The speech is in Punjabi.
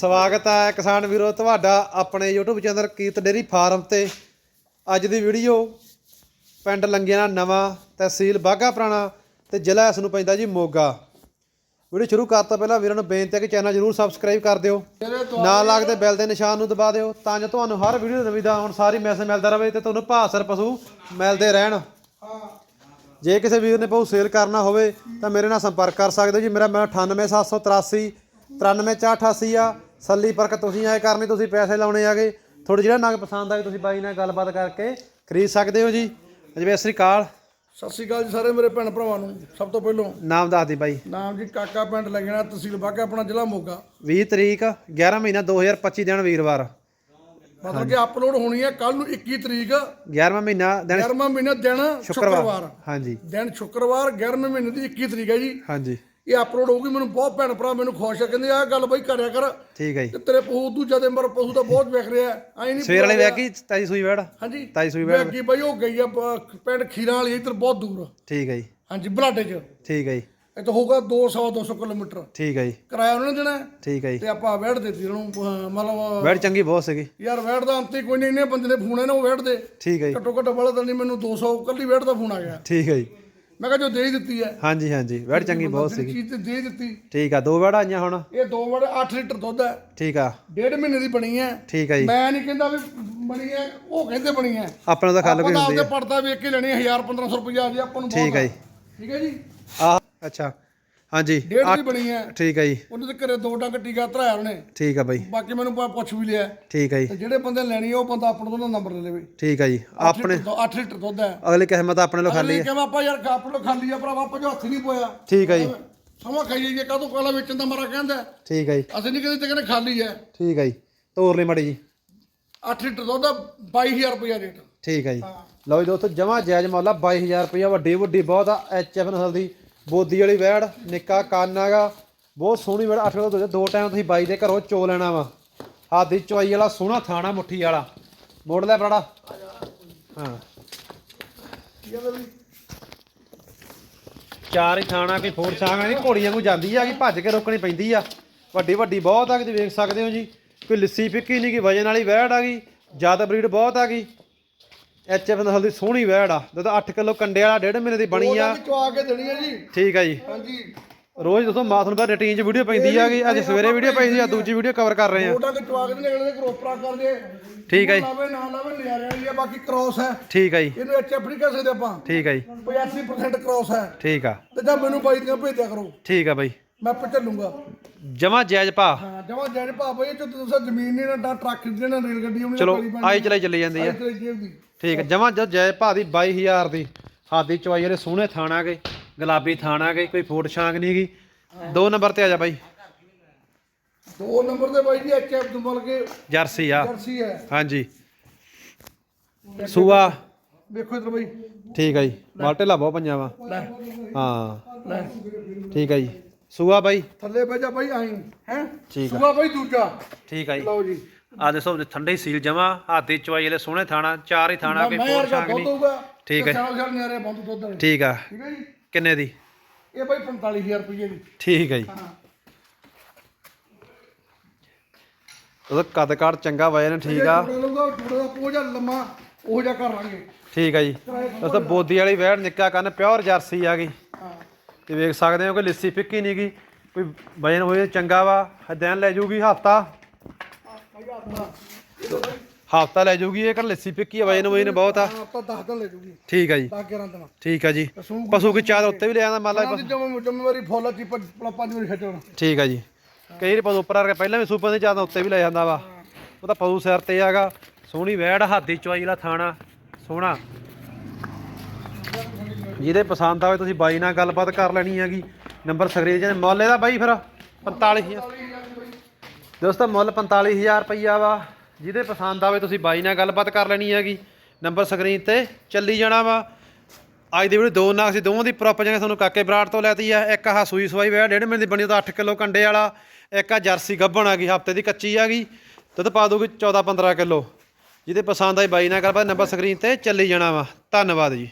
ਸਵਾਗਤ ਹੈ ਕਿਸਾਨ ਵੀਰੋ, ਤੁਹਾਡਾ ਆਪਣੇ YouTube channel Kirat dairy farm ਤੇ। ਅੱਜ ਦੀ ਵੀਡੀਓ ਪਿੰਡ ਲੰਗਿਆਣਾ ਨਵਾਂ ਤਹਿਸੀਲ ਬਾਘਾ ਪੁਰਾਣਾ ਤੇ ਜ਼ਿਲ੍ਹਾ ਇਸ ਨੂੰ ਪੈਂਦਾ ਜੀ ਮੋਗਾ। ਵੀਡੀਓ ਸ਼ੁਰੂ ਕਰਨ ਤੋਂ ਪਹਿਲਾਂ ਵੀਰਾਂ ਨੂੰ ਬੇਨਤੀ ਹੈ ਕਿ ਚੈਨਲ ਜਰੂਰ ਸਬਸਕ੍ਰਾਈਬ ਕਰ ਦਿਓ। ਨਾਲ ਲੱਗਦੇ ਬੈਲ ਦੇ ਨਿਸ਼ਾਨ ਨੂੰ ਦਬਾ ਦਿਓ ਤਾਂ ਜੋ ਤੁਹਾਨੂੰ ਹਰ ਵੀਡੀਓ ਨਵੀਂ ਦਾ ਹੁਣ ਸਾਰੀ ਮੈਸੇਜ ਮਿਲਦਾ ਰਹੇ ਤੇ ਤੁਹਾਨੂੰ ਭਾਸਰ ਪਸ਼ੂ ਮਿਲਦੇ ਰਹਿਣ। ਜੇ ਕਿਸੇ ਵੀਰ ਨੇ ਪਸ਼ੂ ਸੇਲ ਕਰਨਾ ਹੋਵੇ ਤਾਂ ਮੇਰੇ ਨਾਲ ਸੰਪਰਕ ਕਰ ਸਕਦੇ ਹੋ ਜੀ। ਮੇਰਾ ਮੈਂ 98783 93488 ਆ। ਸੱਲੀ ਪਰਕ ਤੁਸੀਂ ਆਏ ਕਰਨੀ ਤੁਸੀਂ ਪੈਸੇ ਲਾਉਣੇ ਆਗੇ। ਥੋੜੇ ਜਿਹੜਾ ਨਗ ਪਸੰਦ ਆਏ ਤੁਸੀਂ ਬਾਈ ਨਾਲ ਗੱਲਬਾਤ ਕਰਕੇ ਖਰੀਦ ਸਕਦੇ ਹੋ ਜੀ। ਅਜਵੇ ਸ੍ਰੀ ਅਕਾਲ। ਸਤਿ ਸ਼੍ਰੀ ਅਕਾਲ ਜੀ ਸਾਰੇ ਮੇਰੇ ਭੈਣ ਭਰਾਵਾਂ ਨੂੰ ਸਭ ਤੋਂ ਪਹਿਲਾਂ। ਨਾਮ ਦੱਸ ਦੀ ਬਾਈ। ਨਾਮ ਜੀ ਕਾਕਾ ਪਿੰਡ ਲੱਗਣਾ ਤਹਿਸੀਲ ਬਾਗਾ ਆਪਣਾ ਜ਼ਿਲ੍ਹਾ ਮੋਗਾ। 20 ਤਰੀਕ 11 ਮਹੀਨਾ 2025 ਦਿਨ ਵੀਰਵਾਰ। ਮਤਲਬ ਕਿ ਅਪਲੋਡ ਹੋਣੀ ਹੈ ਕੱਲ ਨੂੰ 21 ਤਰੀਕ 11ਵਾਂ ਮਹੀਨਾ ਦਿਨ 11ਵਾਂ ਮਹੀਨਾ ਦਿਨ ਸ਼ੁੱਕਰਵਾਰ। ਹਾਂਜੀ। ਦਿਨ ਸ਼ੁੱਕਰਵਾਰ 11ਵੇਂ ਮਹੀਨੇ ਦੀ 21 ਤਰੀਕ ਹੈ ਜੀ। ਹਾਂਜੀ। ਇਹ ਅਪਲੋਡ ਹੋਊਗੀ ਮੈਨੂੰ ਬਹੁਤ ਭੈਣ ਭਰਾ ਮੈਨੂੰ ਖੁਸ਼ ਹੈ ਕਹਿੰਦੇ ਆਹ ਗੱਲ ਬਈ ਕਰਿਆ ਕਰ। ਠੀਕ ਹੈ ਜੀ। ਤੇ ਤੇਰੇ ਪਸ਼ੂ ਦੂਜਾ ਦੇ ਮਰ ਪਸ਼ੂ ਤਾਂ ਬਹੁਤ ਵਿਖ ਰਿਹਾ। ਐ ਨਹੀਂ ਸਵੇਰ ਵਾਲੀ ਵੇਖੀ ਤਾਜੀ ਸੂਈ ਵੜ ਹਾਂਜੀ। ਤਾਜੀ ਸੂਈ ਵੜ ਵੇਖੀ ਬਈ? ਉਹ ਗਈ ਆ ਪਿੰਡ ਖੀਰਾਂ ਵਾਲੀ ਇੱਧਰ ਬਹੁਤ ਦੂਰ। ਠੀਕ ਹੈ ਜੀ। ਹਾਂਜੀ ਬਲਾਡੇ 'ਚ। ਠੀਕ ਹੈ ਜੀ। ਇੱਥੇ ਹੋਊਗਾ 200 200 ਕਿਲੋਮੀਟਰ। ਠੀਕ ਹੈ ਜੀ। ਕਿਰਾਇਆ ਉਹਨਾਂ ਨੇ ਦੇਣਾ। ਠੀਕ ਹੈ ਜੀ। ਤੇ ਆਪਾਂ ਵੈੜ ਦਿੱਤੀ ਉਹਨੂੰ ਮਤਲਬ ਵੜ ਚੰਗੀ ਬਹੁਤ ਸੀਗੀ। ਯਾਰ ਵੈੜ ਦਾ ਅੰਤ ਹੀ ਕੋਈ ਨਹੀਂ ਇੰਨੇ ਬੰਦੇ ਦੇ ਫੋਨ ਆਏ ਨੇ ਉਹ ਵੈੜ ਦੇ। ਠੀਕ ਹੈ ਜੀ। ਘੱਟੋ ਘੱਟ ਵਾਲਾ ਤਾਂ ਨਹੀਂ ਮੈਨੂੰ 200 ਕੱਲੀ ਵੈੜ ਦਾ ਫੋਨ ਆ ਗਿਆ। ਠੀਕ ਹੈ ਜੀ। ਮੈਂ ਕਿਹਾ ਜੋ ਦੇ ਹੀ ਦਿੱਤੀ ਹੈ। ਹਾਂਜੀ ਹਾਂਜੀ। ਵੜ ਚੰਗੀ ਬਹੁਤ ਸੀਗੀ। ਚੀਜ਼ ਤੇ ਦੇ ਹੀ ਦਿੱਤੀ। ਠੀਕ ਆ ਦੋ ਵੜ ਆਈਆਂ ਹੁਣ। ਇਹ ਦੋ ਵੜ 8 ਲੀਟਰ ਦੁੱਧ ਹੈ। ਠੀਕ ਆ। ਡੇਢ ਮਹੀਨੇ ਦੀ ਬਣੀ ਹੈ। ਠੀਕ ਆ ਜੀ। ਮੈਂ ਨਹੀਂ ਕਹਿੰਦਾ ਵੀ ਬਣੀ ਹੈ ਉਹ ਕਹਿੰਦੇ ਬਣੀ ਹੈ। ਆਪਣੇ ਦਾ ਖੱਲ ਤਾਂ ਹੁੰਦੀ ਆਪਦੇ ਪੜਦਾ ਵੇਖ ਕੇ ਲੈਣੀ 1000 1500 ਰੁਪਇਆ ਜੀ ਆਪਾਂ ਨੂੰ ਠੀਕ ਹੈ ਜੀ। ਠੀਕ ਹੈ ਜੀ? ਆ ਅੱਛਾ। ਹਾਂਜੀ। ਡੇਢ ਦੀ ਬਣੀ ਹੈ। ਠੀਕ ਹੈ ਜੀ। ਉਹਦੇ ਤੇ ਘਰੇ ਦੋ ਡੰਗ ਟੀਕਾ ਧਰਾਇਆ ਉਹਨੇ। ਠੀਕ ਆ ਬਾਈ। ਬਾਕੀ ਮੈਨੂੰ ਪ- ਪੁੱਛ ਵੀ ਲਿਆ। ਠੀਕ ਹੈ ਜੀ। ਤੇ ਜਿਹੜੇ ਬੰਦੇ ਲੈਣੀ ਆ, ਉਹ ਬੰਦਾ ਆਪਣੇ ਤੋਂ ਨੰਬਰ ਲੈ ਲਵੇ। ਠੀਕ ਆ ਜੀ। ਆਪਣੇ 8 ਲੀਟਰ ਦੁੱਧ ਹੈ। ਅਗਲੇ ਕਿਸਮਤ ਆਪਣੇ ਲੋ ਖਾਲੀ। ਅਗਲੇ ਕਹਿੰਦਾ ਆਪਾਂ ਯਾਰ ਕਾਪੜ ਖਾਲੀ ਆ ਭਰਾਵਾ ਆਪਾਂ ਜੋ ਹੱਥ ਨਹੀਂ ਪੋਇਆ। ਠੀਕ ਆ ਜੀ। ਸਮਾਂ ਖਾਈਏ ਜੇ ਕਾਹਤੋਂ ਕਾਲਾ ਵੇਚਣ ਦਾ ਮਾਰਾ ਕਹਿੰਦਾ ਠੀਕ ਆ ਜੀ। ਅਸੀਂ ਨਹੀਂ ਕਹਿੰਦੇ ਤੇ ਕਹਿੰਦੇ ਖਾਲੀ ਹੈ। ਠੀਕ ਆ ਜੀ। ਤੋਰ ਲਈ ਮੜੀ ਜੀ। 8 ਲੀਟਰ ਦੁੱਧ ਆ, 22000 ਰੁਪਇਆ ਰੇਟ। ਠੀਕ ਆ ਜੀ। ਲਓ ਜੀ ਦੋਸਤੋ ਜਮਾ ਜਾਇਜ਼ ਮੁੱਲ ਆ 22000 ਰੁਪਇਆ ਵੱਡੀ ਵੱਡੀ ਬਹੁਤ ਆ ਐਚਐਫ ਨਸਲ ਦੀ। ਬੋਦੀ ਵਾਲੀ ਵੈੜ, ਨਿੱਕਾ ਕੰਨ ਹੈਗਾ। ਬਹੁਤ ਸੋਹਣੀ ਵੈੜ 8 ਕਿਲੋ ਦੁੱਧ ਦੋ ਟਾਈਮ ਤੁਸੀਂ ਬਾਈ ਦੇ ਘਰੋਂ ਚੋ ਲੈਣਾ ਵਾ। ਹੱਥ ਦੀ ਚਵਾਈ ਵਾਲਾ ਸੋਹਣਾ ਥਾਣਾ ਮੁੱਠੀ ਵਾਲਾ। ਮੋੜ ਲੈ ਬਰਾੜਾ ਹਾਂ। ਚਾਰ ਹੀ ਥਾਣਾ ਕੋਈ ਫੋਰ ਛਾਂਗ ਨਹੀਂ ਘੋੜੀਆਂ ਨੂੰ ਜਾਂਦੀ ਆ, ਕਿ ਭੱਜ ਕੇ ਰੋਕਣੀ ਪੈਂਦੀ ਆ। ਵੱਡੀ ਵੱਡੀ ਬਹੁਤ ਆ, ਕਿ ਤੁਸੀਂ ਵੇਖ ਸਕਦੇ ਹੋ ਜੀ। ਕੋਈ ਲਿੱਸੀ ਫਿੱਕੀ ਨਹੀਂ ਕਿ ਵਜਨ ਵਾਲੀ ਵੈੜ ਆ ਗਈ, ਜ਼ਿਆਦਾ ਬਰੀਡ ਬਹੁਤ ਆ ਗਈ। ਐਚਐਫ ਨਸਲ ਦੀ ਸੋਹਣੀ ਵੈੜ ਆ। ਦੁੱਧ 8 ਕਿਲੋ ਕੰਡੇ ਵਾਲਾ ਡੇਢ ਮਹੀਨੇ ਦੀ ਬਣੀ ਆ। ਚਵਾ ਕੇ ਦੇਣੀ ਹੈ ਜੀ। ਠੀਕ ਆ ਜੀ। ਹਾਂਜੀ। ਰੋਜ਼ ਦੋਸਤੋ ਮਾਥ ਨੂੰ ਬਾਅਦ ਰੂਟੀਨ 'ਚ ਵੀਡੀਓ ਪੈਂਦੀ ਆ ਅੱਜ ਸਵੇਰੇ ਵੀਡੀਓ ਪੈਂਦੀ ਆ ਦੂਜੀ ਵੀਡੀਓ ਕਵਰ ਕਰ ਰਹੇ ਆ। ਕੇ ਕਰੋਪਰਾ ਕਰਦੇ ਠੀਕ ਆ ਜੀ। ਲਾਵੇ ਨਾ ਲਾਵੇ ਨਜ਼ਾਰੇ ਵਾਲੀ ਆ ਬਾਕੀ ਕ੍ਰਾਸ ਹੈ। ਠੀਕ ਆ ਜੀ। ਇਹਨੂੰ ਇੱਥੇ ਆਪਣੀ ਕਹਿ ਸਕਦੇ ਆਪਾਂ। ਠੀਕ ਆ ਜੀ। 85% ਕ੍ਰਾਸ ਹੈ। ਠੀਕ ਆ। ਤੇ ਜਾਂ ਮੈਨੂੰ ਬਾਈ ਦੀਆਂ ਭੇਜਿਆ ਕਰੋ। ਠੀਕ ਆ ਬਾਈ। ਮੈਂ ਆਪੇ ਚੱਲੂੰਗਾ। ਜਮਾ ਜਾਇਜ਼ ਭਾ ਹਾਂ ਜਮਾ ਜੈਨ ਭਾਪਾ ਇਹ ਚ ਤੁਸੀਂ ਜ਼ਮੀਨ ਨਹੀਂ ਨਾ ਟਰੱਕ ਦੇ ਨਾ ਰੇਲ ਗੱਡੀ ਉਹਨੇ ਚਲੋ ਆਈ ਚਲਾਈ ਚੱਲੀ ਜਾਂਦੀ ਆ। ਠੀਕ ਜਮਾ ਜੋ ਜਾਇਜ਼ ਭਾ ਦੀ 22000 ਦੀ ਹੱਥ ਦੀ ਚਵਾਈ ਵਾਲੇ ਸੋਹਣੇ ਥਾਣਾ ਗਏ ਗੁਲਾਬੀ ਥਾਣਾ ਗਏ ਕੋਈ ਫੋਟ ਛਾਂਗ ਨਹੀਂ ਗਈ ਦੋ ਨੰਬਰ ਤੇ ਆ ਜਾ ਬਾਈ। ਦੋ ਨੰਬਰ ਤੇ ਬਾਈ ਜੀ ਐਚਐਫ ਤੋਂ ਬਲ ਕੇ ਜਰਸੀ ਆ। ਜਰਸੀ ਹੈ। ਹਾਂਜੀ। ਸੂਆ। ਵੇਖੋ ਇਧਰ ਬਾਈ। ਠੀਕ ਹੈ ਜੀ ਮਾਲਟੇਲਾ ਬਹੁਤ ਪੰਜਾਂ ਵਾ। ਲੈ। ਹਾਂ। ਲੈ। ਠੀਕ ਹੈ ਜੀ। ਸੂਆ ਬਾਈ। ਥੱਲੇ ਬਹਿ ਜਾ ਬਾਈ ਆਈ। ਹੈ? ਠੀਕ ਆ। ਸੂਆ ਬਾਈ ਦੂਜਾ। ਠੀਕ ਹੈ ਜੀ। ਲਓ ਜੀ। ਆ ਦੇਖੋ ਠੰਡੇ ਸੀਲ ਜਮਾ ਹੱਥ ਦੀ ਚਵਾਈ ਵਾਲੇ ਸੋਹਣੇ ਥਾਣਾ ਚਾਰ ਹੀ ਥਾਣਾ ਕੋਈ ਛਾਂਗ ਦੁੱਧ ਨਹੀਂ ਠੀਕ ਹੈ। ਸਾਲ ਸਾਲ ਨਿਆਰੇ ਬੰਦ ਦੁੱਧ ਵਾਲੇ। ਠੀਕ ਆ। ਠੀਕ ਹੈ ਜੀ? ਕਿੰਨੇ ਦੀ? ਇਹ ਬਾਈ 45000 ਰੁਪਏ ਦੀ। ਠੀਕ ਹੈ ਜੀ। ਹਾਂ। ਉਹਦਾ ਕੱਦ ਕਾਠ ਚੰਗਾ ਵਜਨ ਠੀਕ ਆ। ਲਊਗਾ ਟੁਕੜਾ ਦਾ ਪੋਜਾ ਲੰਮਾ ਉਹ ਜਿਹਾ ਕਰ ਲਾਂਗੇ। ਠੀਕ ਹੈ ਜੀ। ਉਸ ਤਾਂ ਬੋਦੀ ਵਾਲੀ ਵੈੜ ਨਿੱਕਾ ਕੰਨ ਪਿਓਰ ਜਰਸੀ ਆ ਗਈ। ਹਾਂ। ਤੇ ਵੇਖ ਸਕਦੇ ਹੋ ਕਿ ਲਿੱਸੀ ਫਿੱਕੀ ਨਹੀਂ ਗਈ। ਕੋਈ ਵਜਨ ਹੋਏ ਚੰਗਾ ਵਾ ਦਿਨ ਲੈ ਜੂਗੀ ਹਫਤਾ। ਹਫਤਾ ਲੈ ਜੂਗੀ ਇਹ ਕਰ ਲਿੱਸੀ ਫਿੱਕੀ ਆ ਵਜਨ ਵਜਨ ਬਹੁਤ ਆ। ਆਪਾਂ 10 ਦਿਨ ਲੈ ਜੂਗੀ। ਠੀਕ ਆ ਜੀ। 10 11 ਦਿਨ। ਠੀਕ ਆ ਜੀ। ਪਸ਼ੂ ਕੀ ਚਾਦਰ ਉੱਤੇ ਵੀ ਲੈ ਆਂਦਾ ਮੰਨ ਲਾ ਦੀ ਜਮ ਜ਼ਿੰਮੇਵਾਰੀ ਫੁੱਲ ਦੀ ਪੰਜ ਪੰਜ ਵਾਰੀ ਖੱਟਣ ਠੀਕ ਆ ਜੀ। ਕਈ ਵਾਰੀ ਪਸ਼ੂ ਉੱਪਰ ਆ ਕੇ ਪਹਿਲਾਂ ਵੀ ਸੂਪਾਂ ਦੀ ਚਾਦਰ ਉੱਤੇ ਵੀ ਲੈ ਜਾਂਦਾ ਵਾ। ਉਹ ਤਾਂ ਪਸ਼ੂ ਸਿਰ ਤੇ ਆਗਾ। ਸੋਹਣੀ ਵੈੜ ਹਾਥੀ ਚਵਾਈ ਵਾਲਾ ਥਾਣਾ ਸੋਹਣਾ। ਜਿਹਦੇ ਪਸੰਦ ਆਵੇ ਤੁਸੀਂ ਬਾਈ ਨਾਲ ਗੱਲਬਾਤ ਕਰ ਲੈਣੀ ਹੈਗੀ। ਨੰਬਰ ਸਕਰੀਨ ਜਿਹਨੇ ਮੁੱਲ ਇਹਦਾ ਬਾਈ ਫਿਰ 45000 ਦੋਸਤੋ, ਮੁੱਲ 45000 ਰੁਪਈਆ ਵਾ। ਜਿਹਦੇ ਪਸੰਦ ਆਵੇ ਤੁਸੀਂ ਬਾਈ ਨਾਲ ਗੱਲਬਾਤ ਕਰ ਲੈਣੀ ਹੈਗੀ। ਨੰਬਰ ਸਕਰੀਨ ਤੇ ਚੱਲੀ ਜਾਣਾ ਵਾ। ਅੱਜ ਦੀ ਵੀਡੀਓ ਦੋ ਨਾਗ ਸੀ ਦੋਵਾਂ ਦੀ ਪ੍ਰੋਪਰ ਜਗ੍ਹਾ ਤੁਹਾਨੂੰ ਕਾਕੇ ਬਰਾੜ ਤੋਂ ਲੈਤੀ ਆ। ਇੱਕ ਆਹ ਸੂਈ ਸਵਾਈ ਵੇ, ਡੇਢ ਮਹੀਨੇ ਦੀ ਬਣੀ ਉਹ ਤਾਂ 8 ਕਿਲੋ ਕੰਡੇ ਵਾਲਾ। ਇੱਕ ਆ ਜਰਸੀ ਗੱਭਣ ਆ ਗਈ, ਹਫ਼ਤੇ ਦੀ ਕੱਚੀ ਆ ਗਈ। ਦੁੱਧ ਪਾ ਦੂਗੀ 14 15 ਕਿਲੋ। ਜਿਹਦੇ ਪਸੰਦ ਆਈ ਬਾਈ ਨਾਲ ਗੱਲਬਾਤ, ਨੰਬਰ ਸਕਰੀਨ ਤੇ ਚੱਲੀ ਜਾਣਾ ਵਾ। ਧੰਨਵਾਦ ਜੀ।